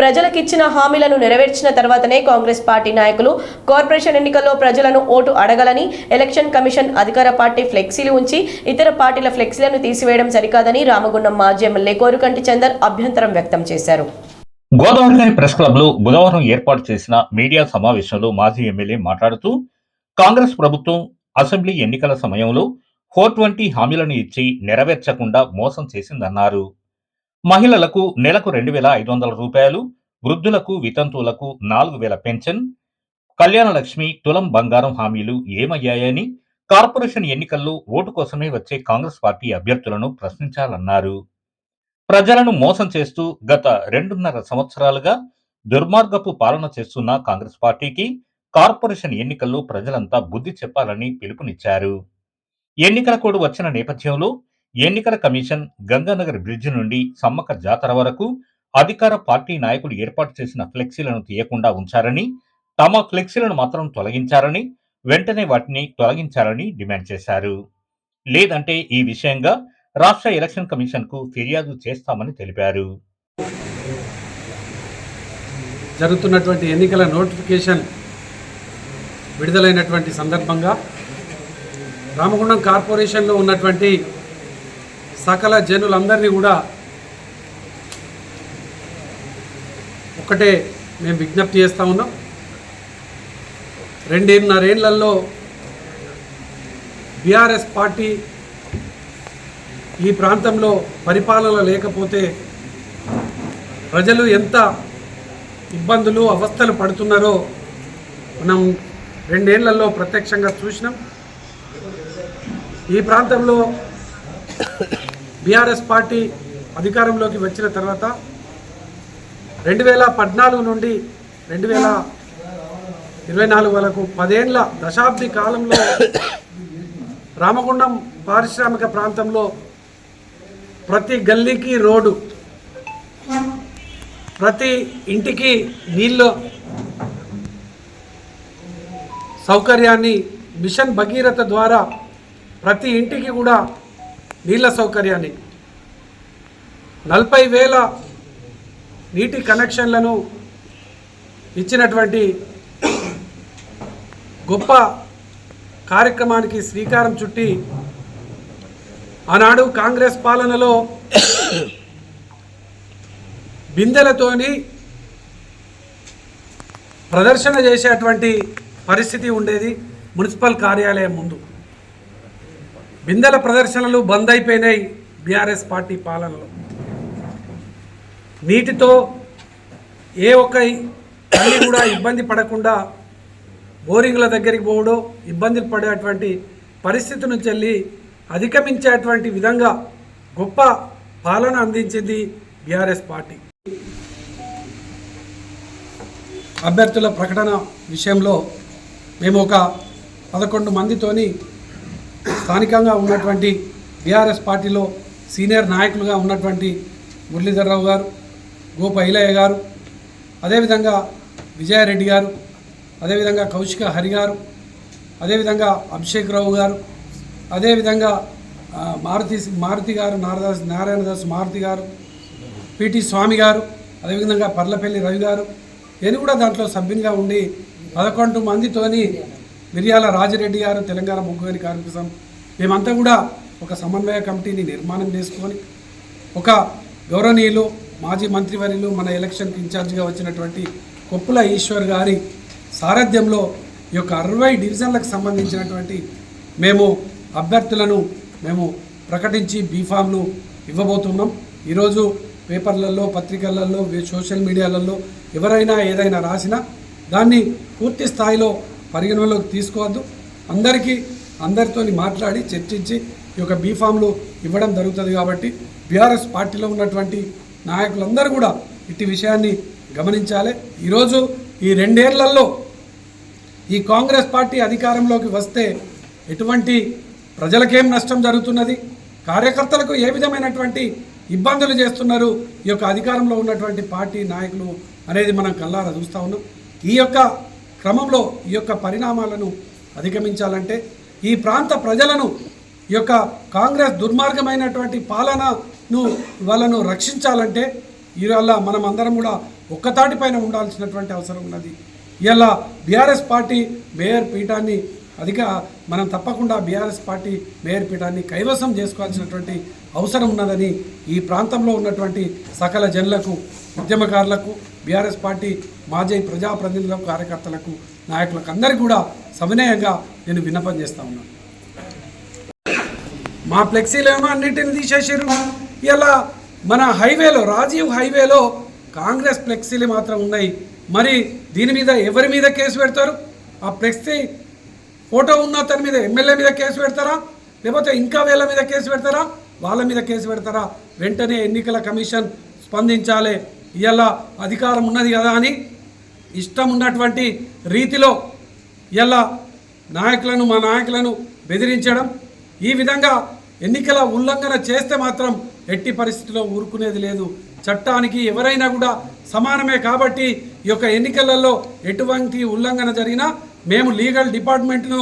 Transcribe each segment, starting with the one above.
ప్రజలకిచ్చిన హామీలను నెరవేర్చిన తర్వాతనే కాంగ్రెస్ పార్టీ నాయకులు కార్పొరేషన్ ఎన్నికల్లో ప్రజలను ఓటు అడగలని ఎలక్షన్ కమిషన్ అధికార పార్టీ ఫ్లెక్సీలు ఉంచి ఇతర పార్టీల ఫ్లెక్సీలను తీసివేయడం సరికాదని రామగుండం మాజీ ఎమ్మెల్యే కోరుకంటి చందర్ అభ్యంతరం వ్యక్తం చేశారు. గోదావరి ప్రెస్ క్లబ్లో బుధవారం ఏర్పాటు చేసిన మీడియా సమావేశంలో మాజీ ఎమ్మెల్యే మాట్లాడుతూ కాంగ్రెస్ ప్రభుత్వం అసెంబ్లీ ఎన్నికల సమయంలో ఫోర్ ట్వంటీ హామీలను ఇచ్చి నెరవేర్చకుండా మోసం చేసిందన్నారు. మహిళలకు నెలకు రెండు వేల ఐదు వందల రూపాయలు వృద్ధులకు వితంతువులకు నాలుగు వేల పెన్షన్ కళ్యాణలక్ష్మి తులం బంగారం హామీలు ఏమయ్యాయని కార్పొరేషన్ ఎన్నికల్లో ఓటు కోసమే వచ్చే కాంగ్రెస్ పార్టీ అభ్యర్థులను ప్రశ్నించాలన్నారు. ప్రజలను మోసం చేస్తూ గత రెండున్నర సంవత్సరాలుగా దుర్మార్గపు పాలన చేస్తున్న కాంగ్రెస్ పార్టీకి కార్పొరేషన్ ఎన్నికల్లో ప్రజలంతా బుద్ధి చెప్పాలని పిలుపునిచ్చారు. ఎన్నికల కోడ్ వచ్చిన నేపథ్యంలో ఎన్నికల కమిషన్ గంగానగర్ బ్రిడ్జి నుండి సమ్మక్క జాతర వరకు అధికార పార్టీ నాయకులు ఏర్పాటు చేసిన ఫ్లెక్సీలను తీయకుండా ఉంచారని తమ ఫ్లెక్సీలను మాత్రం తొలగించారని వెంటనే వాటిని తొలగించాలని డిమాండ్ చేశారు. లేదంటే ఈ విషయంగా రాష్ట్ర ఎలక్షన్ కమిషన్కు ఫిర్యాదు చేస్తామని తెలిపారు. జరుగుతున్నటువంటి ఎన్నికల నోటిఫికేషన్ విడుదలైనటువంటి సందర్భంగా రామగుండం కార్పొరేషన్లో ఉన్నటువంటి సకల జనులందరినీ కూడా ఒకటే మేము విజ్ఞప్తి చేస్తూ ఉన్నాం. రెండున్నరేళ్ళలో బీఆర్ఎస్ పార్టీ ఈ ప్రాంతంలో పరిపాలన లేకపోతే ప్రజలు ఎంత ఇబ్బందులు అవస్థలు పడుతున్నారో మనం రెండేళ్ళలో ప్రత్యక్షంగా చూసినాం. ఈ ప్రాంతంలో బీఆర్ఎస్ పార్టీ అధికారంలోకి వచ్చిన తర్వాత రెండు వేల పద్నాలుగు నుండి రెండు వేల ఇరవై నాలుగు వరకు పదేళ్ళ దశాబ్ది కాలంలో రామగుండం పారిశ్రామిక ప్రాంతంలో ప్రతి గల్లీకి రోడ్డు ప్రతి ఇంటికి నీళ్ళు సౌకర్యాన్ని మిషన్ భగీరథ ద్వారా ప్రతి ఇంటికి కూడా నీళ్ళ సౌకర్యాన్ని. నలభై వేల నీటి కనెక్షన్లను ఇచ్చినటువంటి గొప్ప కార్యక్రమానికి శ్రీకారం చుట్టి ఆనాడు కాంగ్రెస్ పాలనలో బిందెలతోని ప్రదర్శన చేసేటువంటి పరిస్థితి ఉండేది మున్సిపల్ కార్యాలయం ముందు. బిందెల ప్రదర్శనలు బంద్ అయిపోయినాయి బీఆర్ఎస్ పార్టీ పాలనలో. నీటితో ఏ ఒక్క తల్లి కూడా ఇబ్బంది పడకుండా బోరింగ్ల దగ్గరికి పోవడం ఇబ్బందులు పడేటువంటి పరిస్థితి నుంచి వెళ్ళి అధిగమించేటువంటి విధంగా గొప్ప పాలన అందించింది బీఆర్ఎస్ పార్టీ. అభ్యర్థుల ప్రకటన విషయంలో మేము ఒక పదకొండు మందితోని స్థానికంగా ఉన్నటువంటి బీఆర్ఎస్ పార్టీలో సీనియర్ నాయకులుగా ఉన్నటువంటి మురళీధర్రావు గారు గోప ఇలయ్య గారు అదేవిధంగా విజయారెడ్డి గారు అదేవిధంగా కౌశిక హరి గారు అదేవిధంగా అభిషేక్ రావు గారు అదేవిధంగా మారుతి మారుతి గారు నారదాస్ నారాయణదాస్ మారుతి గారు పిటి స్వామి గారు అదేవిధంగా పర్లపల్లి రవి గారు నేను కూడా దాంట్లో సభ్యునిగా ఉండి పదకొండు మందితోని మిర్యాల రాజిరెడ్డి గారు తెలంగాణ ముగ్గురి కార్మిక సంఘం మేమంతా కూడా ఒక సమన్వయ కమిటీని నిర్మాణం చేసుకొని ఒక గౌరవనీయులు మాజీ మంత్రివర్యులు మన ఎలక్షన్కి ఇన్ఛార్జిగా వచ్చినటువంటి కొప్పుల ఈశ్వర్ గారి సారథ్యంలో ఈ యొక్క అరవై డివిజన్లకు సంబంధించినటువంటి మేము అభ్యర్థులను మేము ప్రకటించి బీఫామ్లు ఇవ్వబోతున్నాం. ఈరోజు పేపర్లలో పత్రికలలో సోషల్ మీడియాలలో ఎవరైనా ఏదైనా రాసినా దాన్ని పూర్తి స్థాయిలో పరిగణలోకి తీసుకోవద్దు. అందరికీ అందరితోని మాట్లాడి చర్చించి ఈ యొక్క బీఫామ్లో ఇవ్వడం జరుగుతుంది కాబట్టి బీఆర్ఎస్ పార్టీలో ఉన్నటువంటి నాయకులందరూ కూడా ఇట్టి విషయాన్ని గమనించాలి. ఈరోజు ఈ రెండేళ్ళలో ఈ కాంగ్రెస్ పార్టీ అధికారంలోకి వస్తే ఎటువంటి ప్రజలకేం నష్టం జరుగుతున్నది? కార్యకర్తలకు ఏ విధమైనటువంటి ఇబ్బందులు చేస్తున్నారు? ఈ యొక్క అధికారంలో ఉన్నటువంటి పార్టీ నాయకులు అనేది మనం కల్లారా చూస్తూ ఉన్నాం. ఈ యొక్క క్రమంలో ఈ యొక్క పరిణామాలను అధిగమించాలంటే ఈ ప్రాంత ప్రజలను ఈ యొక్క కాంగ్రెస్ దుర్మార్గమైనటువంటి పాలనను వాళ్ళను రక్షించాలంటే ఇవాళ మనం అందరం కూడా ఒక్కతాటి పైన ఉండాల్సినటువంటి అవసరం ఉన్నది. ఇవాళ బీఆర్ఎస్ పార్టీ మేయర్ పీఠాన్ని అధిక మనం తప్పకుండా బీఆర్ఎస్ పార్టీ మేయర్ పీఠాన్ని కైవసం చేసుకోవాల్సినటువంటి అవసరం ఉన్నదని ఈ ప్రాంతంలో ఉన్నటువంటి సకల జనులకు ఉద్యమకారులకు బీఆర్ఎస్ పార్టీ మాజీ ప్రజాప్రతినిధులకు కార్యకర్తలకు నాయకులకు అందరికీ కూడా సవినయంగా నేను విన్నపం చేస్తా ఉన్నాను. మా ఫ్లెక్సీలేమో అన్నింటిని తీసేసారు ఇలా మన హైవేలో రాజీవ్ హైవేలో కాంగ్రెస్ ఫ్లెక్సీలు మాత్రం ఉన్నాయి. మరి దీని మీద ఎవరి మీద కేసు పెడతారు? ఆ ఫ్లెక్సీ ఫోటో ఉన్న అతని మీద ఎమ్మెల్యే మీద కేసు పెడతారా? లేకపోతే ఇంకా వీళ్ళ మీద కేసు పెడతారా? వాళ్ళ మీద కేసు పెడతారా? వెంటనే ఎన్నికల కమిషన్ స్పందించాలి. ఇవాళ అధికారం ఉన్నది కదా అని ఇష్టం ఉన్నటువంటి రీతిలో ఇలా నాయకులను మా నాయకులను బెదిరించడం ఈ విధంగా ఎన్నికల ఉల్లంఘన చేస్తే మాత్రం ఎట్టి పరిస్థితిలో ఊరుకునేది లేదు. చట్టానికి ఎవరైనా కూడా సమానమే కాబట్టి ఈ యొక్క ఎన్నికలలో ఎటువంటి ఉల్లంఘన జరిగినా మేము లీగల్ డిపార్ట్మెంట్ను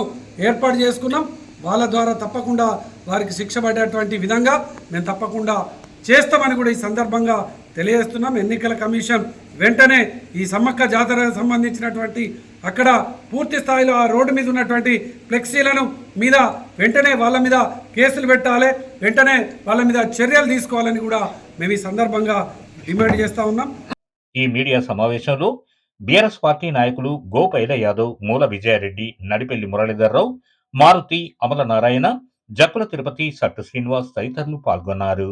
ఏర్పాటు చేసుకున్నాం. వాళ్ళ ద్వారా తప్పకుండా వారికి శిక్ష పడేటువంటి విధంగా మేము తప్పకుండా చేస్తామని కూడా ఈ సందర్భంగా తెలియజేస్తున్నాం. ఎన్నికల కమిషన్ వెంటనే ఈ సమ్మక్క జాతరకు సంబంధించినటువంటి అక్కడ పూర్తి స్థాయిలో ఆ రోడ్డు మీద ఉన్నటువంటి ఫ్లెక్సీలను మీద వెంటనే వాళ్ళ మీద కేసులు పెట్టాలి. వెంటనే వాళ్ళ మీద చర్యలు తీసుకోవాలని కూడా మేము ఈ సందర్భంగా డిమాండ్ చేస్తా ఉన్నాం. ఈ మీడియా సమావేశంలో బీఆర్ఎస్ పార్టీ నాయకులు గోపైల యాదవ్ మూల విజయారెడ్డి నడిపెల్లి మురళీధర్రావు మారుతి అమల నారాయణ జక్కుల తిరుపతి సట్టు శ్రీనివాస్ తదితరులు పాల్గొన్నారు.